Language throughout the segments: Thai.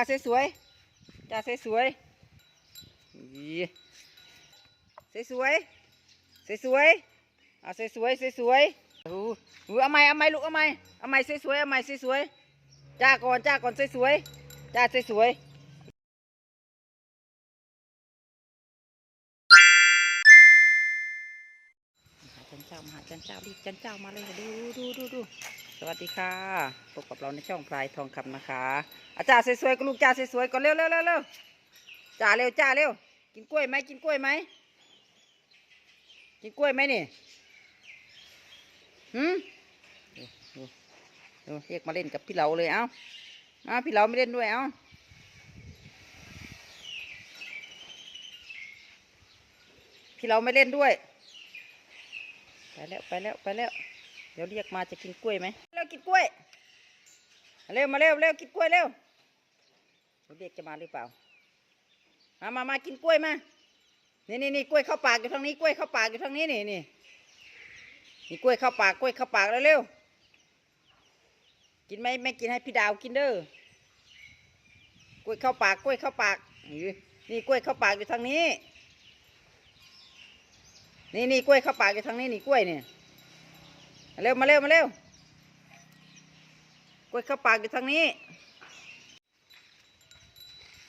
จ้าสวยๆจ้าสวยๆอีสวยๆสวยๆเอาสวยๆสวยๆอู้หูเอาไหมเอาไหมลูกเอาไหมเอาไหมสวยๆเอาไหมสวยๆจ้าก่อนจ้าก่อนสวยๆจ้าสวยๆจันเจ้ามาหาจันเจ้าดิจันเจ้ามาเลยดูดูดูดู สวัสดีค่ะพบกับเราในช่องพลายทองคำนะคะ อาจารย์สวยๆก็ลูกจ้าสวยๆก่อนเร็วเร็วเร็วเร็วจ้าเร็วจ้าเร็ว กินกล้วยไหมกินกล้วยไหมกินกล้วยไหมนี่หืมดูดูเรียกมาเล่นกับพี่เหลาเลยเอ้าเอาพี่เหลาไม่เล่นด้วยเอ้าพี่เหลาไม่เล่นด้วย ไปแล้วไปแล้วไปแล้วเดี๋ยวเรียกมาจะกินกล้วยไหม ร็วกินกล้วย เร็วมาเร็วเร็วกินกล้วยเร็วเดี๋ยกจะมาหรือเปล่า มามามากินกล้วยมา นี่นี่นี่กล้วยเข้าปากอยู่ทางนี้กล้วยเข้าปากอยู่ทางนี้นี่นี่นี่กล้วยเข้าปากกล้วยเข้าปากแล้วเร็วกินไหมไม่กินให้พี่ดาวกินเด้อกล้วยเข้าปากกล้วยเข้าปากนี่กล้วยเข้าปากอยู่ทางนี้ นี่นี่กล้วยเข้าปากอยู่ทางนี้นี่กล้วยเนี่ยเร็วมาเร็วมาเร็ว กล้วยข้าปากอยู่ทางนี้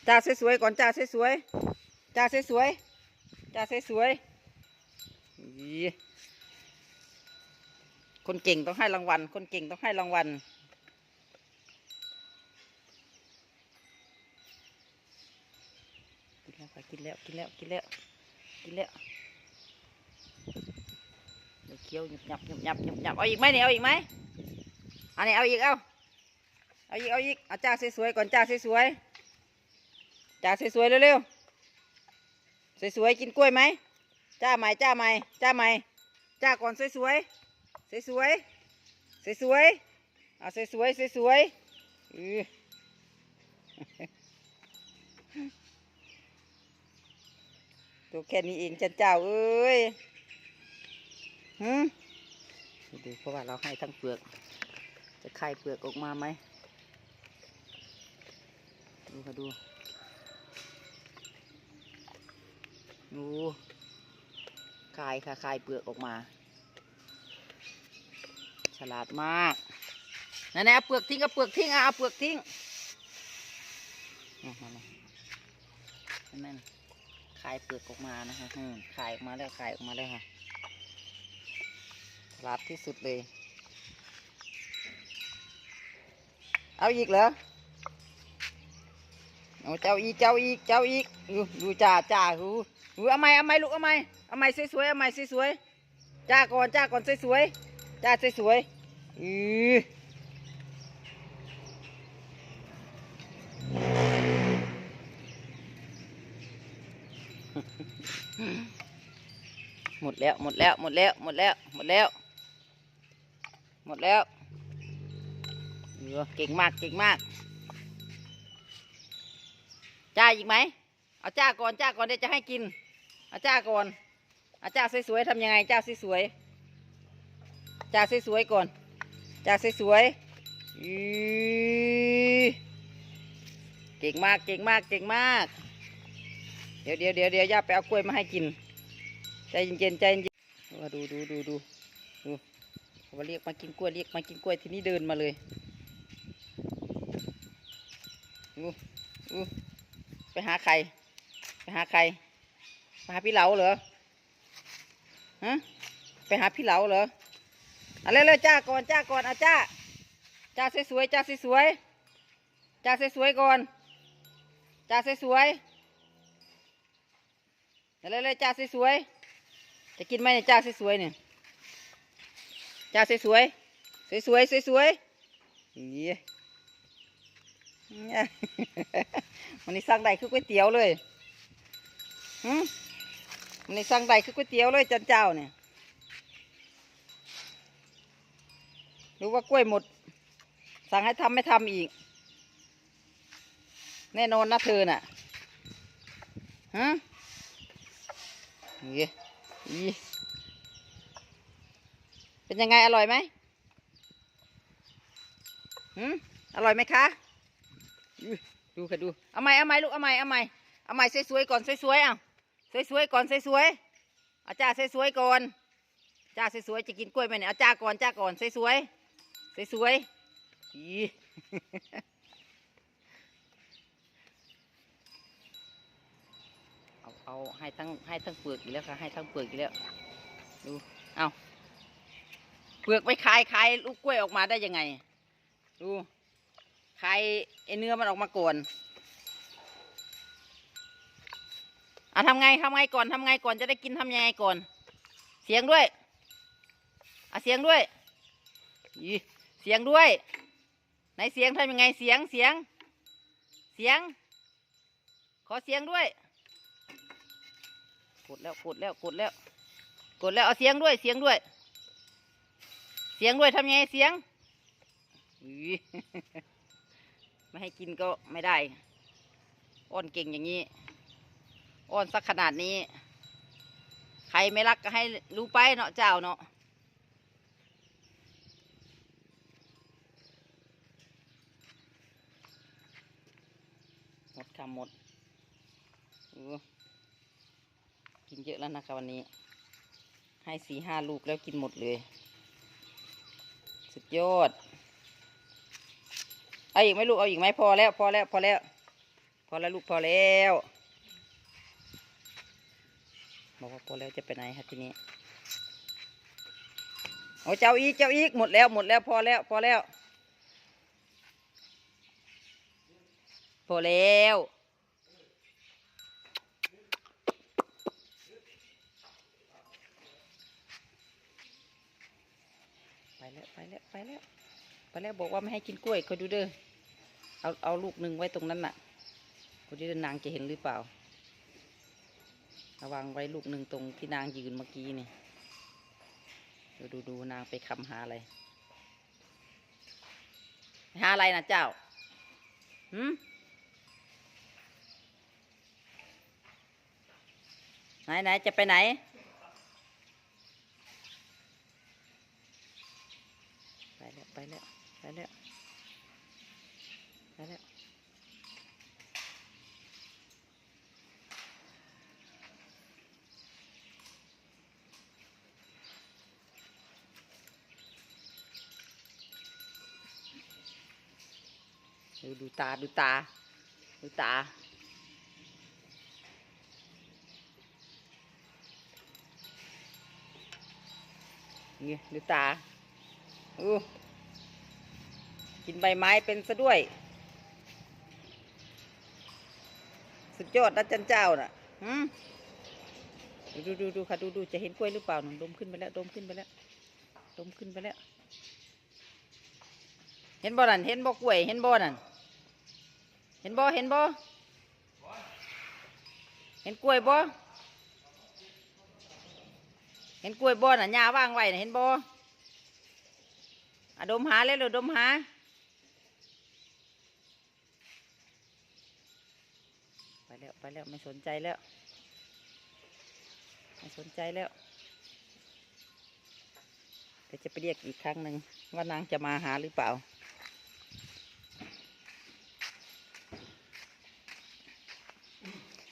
จ้าสวยๆก่อนจ้าสวยๆจ้าสวยๆจ้าสวยๆอีคนเก่งต้องให้รางวัล คนเก่งต้องให้รางวัลกินแล้วค่ะกินแล้วกินแล้วกินแล้วกินแล้วเดี๋ยวเคี้ยวหยุบหยับหยุบหยับหยุบหยับเอาอีกไหมเนี่ยเอาอีกไหมอันนี้เอาอีกเอา เอาอีก เอาอีก เอาจ้าสวยๆก่อนจ้าสวยๆจ้าสวยๆเร็วๆสวยๆกินกล้วยไหมจ้าใหม่จ้าใหม่จ้าใหม่จ้าก่อนสวยๆสวยๆสวยๆเอาสวยๆสวยๆอือตัวแค่นี้เองจันเจ้าเอ้ยหืมดูเพราะว่าเราให้ทั้งเปลือก จะคายเปลือกออกมาไหม ดูค่ะดูดูคายค่ะคายเปลือกออกมา ฉลาดมากนั่นแหละเปลือกทิ้งเอาเปลือกทิ้งอะเอาเปลือกทิ้งนั่นนั่นนั่นคายเปลือกออกมานะคะอืมคายออกมาแล้วคายออกมาแล้วค่ะฉลาดที่สุดเลย เอาอีกเหรอ เอาเจ้าอีกเจ้าอีกเจ้าอีกดูดูจ้าจ้าหูหูเอาไหมเอาไหมลูกเอาไหมเอาไหมสวยๆเอาไหมสวยๆจ้าก่อนจ้าก่อนสวยๆจ้าสวยๆอือหมดแล้วหมดแล้วหมดแล้วหมดแล้วหมดแล้ว หมดแล้วเออเก่งมากเก่งมาก จ้าอีกไหมเอาจ้าก่อนจ้าก่อนเดี๋ยวจะให้กินเอาจ้าก่อนเอาจ้าสวยๆทำยังไงจ้าสวยๆจ้าสวยๆก่อนจ้าสวยๆอือเก่งมากเก่งมากเก่งมาก เดี๋ยวเดี๋ยวเดี๋ยวเดี๋ยวย่าไปเอากล้วยมาให้กิน ใจเย็นๆใจเย็นๆว่าดูดูดูดูดูเขาว่าเรียกมากินกล้วยเรียกมากินกล้วยทีนี้เดินมาเลยอู้อู้ ไปหาใคร ไปหาใคร ไปหาพี่เหลาเหรอ ฮะ ไปหาพี่เหลาเหรอเอาเร็วๆจ้าก่อนจ้าก่อนเอาจ้า จ้าสวยๆจ้าสวยๆจ้าสวยๆก่อน จ้าสวยๆเอาเร็วๆจ้าสวยๆจะกินไหมเนี่ยจ้าสวยๆเนี่ยจ้าสวยๆสวยๆสวยๆอีเนี่ย วันนี้สั่งได้คือก๋วยเตี๋ยวเลยหืมวันนี้สั่งได้คือก๋วยเตี๋ยวเลยจันเจ้าเนี่ยรู้ว่ากล้วยหมด สั่งให้ทำไม่ทำอีก แน่นอนนะเธอน่ะฮะอีอีเป็นยังไงอร่อยไหมหืมอร่อยไหมคะ ดูค่ะดู เอาใหม่เอาใหม่ลูกเอาใหม่เอาใหม่เอาใหม่สวยๆก่อนสวยๆเอาสวยๆก่อนสวยๆอาจ้าสวยๆก่อนจ้าสวยๆจะกินกล้วยไหมเนี่ยเอาจ้าก่อนจ้าก่อนสวยๆสวยๆอีเอาเอาให้ทั้งให้ทั้งเปลือกอีกแล้วค่ะให้ทั้งเปลือกอีกแล้วดูเอาเปลือกไปคายคายลูกกล้วยออกมาได้ยังไง ดู คายไอเนื้อมันออกมาก่อนอะทำไงทำไงก่อนทำไงก่อนจะได้กินทำยังไงก่อน เสียงด้วยอะเสียงด้วยอีเสียงด้วย ไหนเสียงทำยังไงเสียงเสียง เสียง ขอเสียงด้วย กดแล้วกดแล้วกดแล้ว กดแล้วเอาเสียงด้วยเสียงด้วย เสียงด้วยทำยังไงเสียงอุ๊ย ไม่ให้กินก็ไม่ได้ อ้อนเก่งอย่างนี้ อ้อนสักขนาดนี้ ใครไม่รักก็ให้รู้ไปเนาะเจ้าเนาะหมดคำหมดกินเยอะแล้วนะคะวันนี้ ให้สี่ห้าลูกแล้วกินหมดเลย สุดยอด เอาอีกไหมลูกเอาอีกไหมพอแล้วพอแล้วพอแล้ว พอแล้วลูกพอแล้วบอกว่าพอแล้วจะไปไหนคะทีนี้โอ้เจ้าอีกเจ้าอีกหมดแล้วหมดแล้วพอแล้วพอแล้ว พอแล้วไปแล้วไปแล้วไปแล้ว ไปแล้วบอกว่าไม่ให้กินกล้วยคอยดูเด้อเอาเอาลูกหนึ่งไว้ตรงนั้นน่ะคนที่นางจะเห็นหรือเปล่าระวังไว้ลูกหนึ่งตรงที่นางยืนเมื่อกี้นี่ดูดูดูนางไปคำหาอะไรหาอะไรนะเจ้าหืมไหนไหนจะไปไหน ไปแล้ว ไปแล้ว ไปแล้วไปแล้วดูดูตาดูตา ดูตาเนี่ยดูตาอู้ กินใบไม้เป็นซะด้วย สุดยอดนะจันเจ้าน่ะหืมดูดูดูค่ะดูดูจะเห็นกล้วยหรือเปล่าหนุนดมขึ้นไปแล้วดมขึ้นไปแล้วดมขึ้นไปแล้ว เห็นบ่นั่นเห็นบ่กล้วย เห็นบ่นั่นเห็นบ่เห็นบ่เห็นกล้วยบ่เห็นกล้วยบ่น่ะหญ้าว่างไว้น่ะเห็นบ่อะดมหาเลยเลยดมหา ไปแล้วไปแล้วไม่สนใจแล้ว ไม่สนใจแล้วเดี๋ยวจะไปเรียกอีกครั้งหนึ่งว่านางจะมาหาหรือเปล่า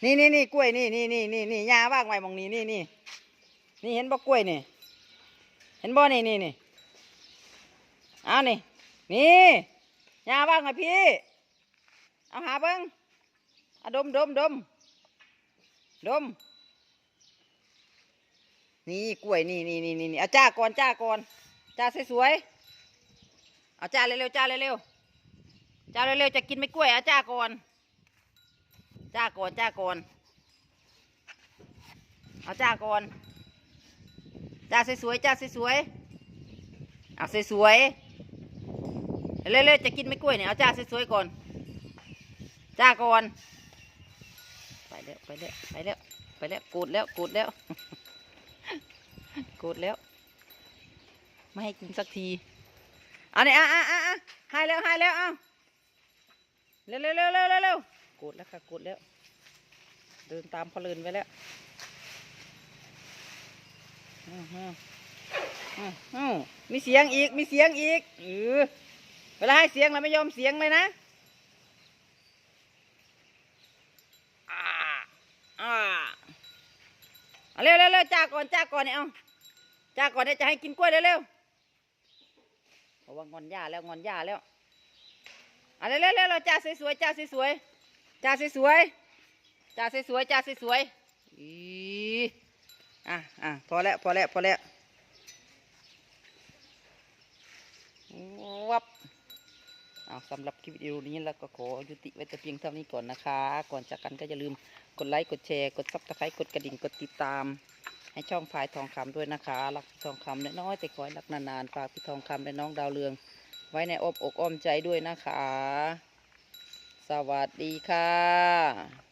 นี่นี่นี่กล้วยนี่นี่นี่นี่นี่ยาว่างไว้มองนี้นี่นี่นี่เห็นบ่กล้วยนี่เห็นบ่นี่นี่นี่เอานี่นี่ยาว่างไว้พี่ เอาหาเบิ้ง อะดมดมดมดม นี่กล้วยนี่นี่นี่นี่เอาจ้าก่อนจ้าก่อนจ้าสวยๆเอาจ้าเร็วๆจ้าเร็วๆจ้าเร็วๆจะกินไม่กล้วยเอาจ้าก่อนจ้าก่อนจ้าก่อนเอาจ้าก่อนจ้าสวยๆจ้าสวยๆเอาสวยๆเร็วๆจะกินไม่กล้วยเนี่ยเอาจ้าสวยๆก่อนจ้าก่อน แล้วไปแล้วไปแล้วไปแล้วกูดแล้วกูดแล้วกูดแล้ว ไม่ให้กินสักทีเอาเนี่ยอะอะอะอะให้แล้วให้แล้วเอาเร็วเร็วเร็วเร็วเร็วเร็วกูดแล้วค่ะกูดแล้ว เดินตามพอเลินไปแล้วอืออือฮึมีเสียงอีก มีเสียงอีก เออ เวลาให้เสียงเราไม่ยอมเสียงเลยนะ อ่าเร็วเร็วเร็วจ้าก่อนจ้าก่อนเนี่ยเอาจ้าก่อนเนี่ยจะให้กินกล้วยเร็วเร็วเพราะว่างอนหญ้าแล้วงอนหญ้าแล้วเอะเร็วเร็วเร็วเราจ้าสวยๆจ้าสวยๆจ้าสวยๆจ้าสวยๆจ้าสวยๆอีอะอะพอแล้วพอแล้วพอแล้ววับ เอาสำหรับคลิปวิดีโอนี้แล้วก็ขอยุติไว้แต่เพียงเท่านี้ก่อนนะคะ ก่อนจากกันก็อย่าลืมกดไลค์กดแชร์กดซับสไครต์กดกระดิ่งกดติดตาม ให้ช่องพายทองคำด้วยนะคะรักทองคำน้อยๆแต่ขอให้รักนานๆฝากพี่ทองคำและน้องดาวเรือง ไว้ในอ้อมอกอ้อมใจด้วยนะคะ สวัสดีค่ะ